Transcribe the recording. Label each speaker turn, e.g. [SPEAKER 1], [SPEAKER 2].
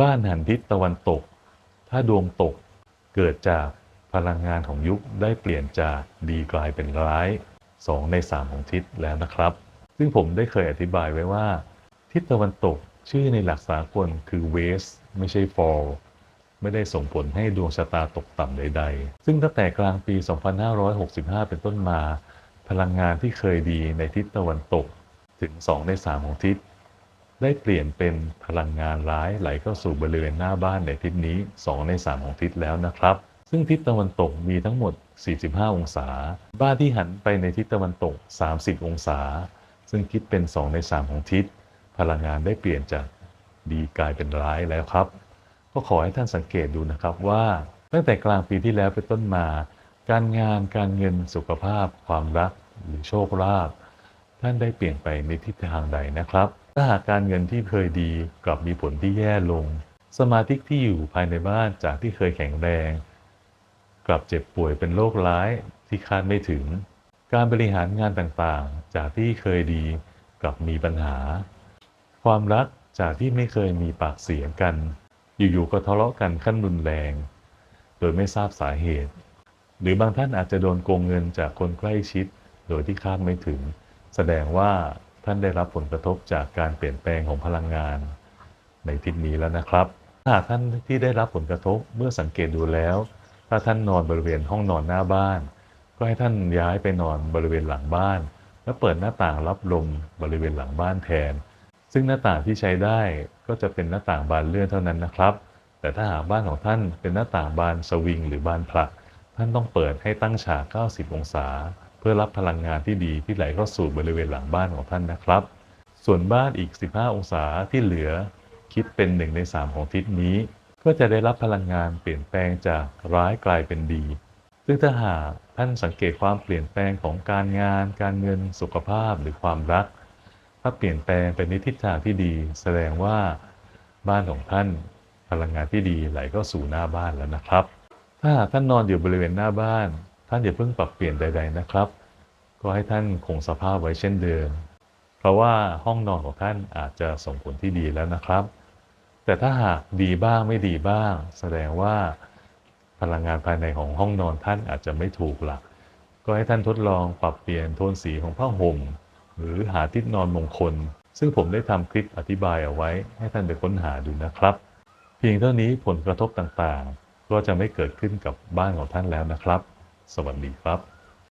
[SPEAKER 1] บ้านหันทิศตะวันตก ถ้าดวงตกเกิดจากพลังงานของยุคได้เปลี่ยนจากดีกลายเป็นร้าย 2 ใน 3 ของทิศแล้วนะครับ ซึ่งผมได้เคยอธิบายไว้ว่า ทิศตะวันตกชื่อในหลักสากลคือ west ไม่ใช่ fall ไม่ได้ส่งผลให้ดวงชะตาตกต่ำใด ๆ ซึ่งตั้งแต่กลางปี 2565 เป็นต้นมา พลังงานที่เคยดีในทิศตะวันตก ถึง 2 ใน 3 ของทิศ ได้เปลี่ยนเป็นพลังงานร้ายไหลเข้าสู่บริเวณหน้าบ้านในทิศนี้ 2 ใน 3 ของทิศแล้วนะครับ ซึ่งทิศตะวันตกมีทั้งหมด 45 องศา บ้านที่หันไปในทิศตะวันตก 30 องศา ซึ่งคิดเป็น 2 ใน 3 ของทิศ พลังงานได้เปลี่ยนจากดีกลายเป็นร้ายแล้วครับ ก็ขอให้ท่านสังเกตดูนะครับว่า ตั้งแต่กลางปีที่แล้วเป็นต้นมา การงานการเงินสุขภาพ ความรักหรือโชคลาภท่านได้เปลี่ยนไปในทิศทางใดนะครับ ถ้าหากการเงินที่เคยดีกลับมีผลที่แย่ลง สมาธิที่อยู่ภายในบ้านจากที่เคยแข็งแรง กลับเจ็บป่วยเป็นโรคร้ายที่คาดไม่ถึง การบริหารงานต่างๆ จากที่เคยดีกลับมีปัญหา ความรักจากที่ไม่เคยมีปากเสียงกัน อยู่ๆก็ทะเลาะกันขั้นรุนแรง โดยไม่ทราบสาเหตุ หรือบางท่านอาจจะโดนโกงเงินจากคนใกล้ชิด โดยที่คาดไม่ถึง แสดงว่า ท่านได้รับผลกระทบจากการเปลี่ยนแปลงของพลังงานในทิศนี้แล้วนะครับถ้าหากท่านที่ได้รับผลกระทบเมื่อสังเกตดูแล้ว ถ้าท่านนอนบริเวณห้องนอนหน้าบ้าน ก็ให้ท่านย้ายไปนอนบริเวณหลังบ้าน และเปิดหน้าต่างรับลมบริเวณหลังบ้านแทน ซึ่งหน้าต่างที่ใช้ได้ก็จะเป็นหน้าต่างบานเลื่อนเท่านั้นนะครับ แต่ถ้าหากบ้านของท่านเป็นหน้าต่างบานสวิงหรือบานผลักท่านต้องเปิดให้ตั้งฉาก 90 องศา เพื่อรับพลังงานที่ดีที่ไหลเข้าสู่บริเวณหลังบ้านของท่านนะครับ ส่วนบ้านอีก 15 องศาที่เหลือคิดเป็น1ใน3 ของทิศนี้ ก็จะได้รับพลังงานเปลี่ยนแปลงจากร้ายกลายเป็นดี ซึ่งถ้าหากท่านสังเกตความเปลี่ยนแปลงของการงาน การเงินสุขภาพหรือความรัก ถ้าเปลี่ยนแปลงไปในทิศทางที่ดี แสดงว่าบ้านของท่านพลังงานที่ดีไหลเข้าสู่หน้าบ้านแล้วนะครับ ถ้าหากท่านนอนอยู่บริเวณหน้าบ้าน ท่านอย่าเพิ่งปรับเปลี่ยนใด ๆนะครับ ก็ให้ท่านคงสภาพไว้เช่นเดิม เพราะว่าห้องนอนของท่านอาจจะส่งผลที่ดีแล้วนะครับ แต่ถ้าหากดีบ้างไม่ดีบ้าง แสดงว่าพลังงานภายในของห้องนอนท่านอาจจะไม่ถูกหลัก ก็ให้ท่านทดลองปรับเปลี่ยนโทนสีของผ้าห่ม หรือหาทิศนอนมงคล ซึ่งผมได้ทำคลิปอธิบายเอาไว้ ให้ท่านไปค้นหาดูนะครับ เพียงเท่านี้ผลกระทบต่างๆ ก็จะไม่เกิดขึ้นกับบ้านของท่านแล้วนะครับ สวัสดีครับ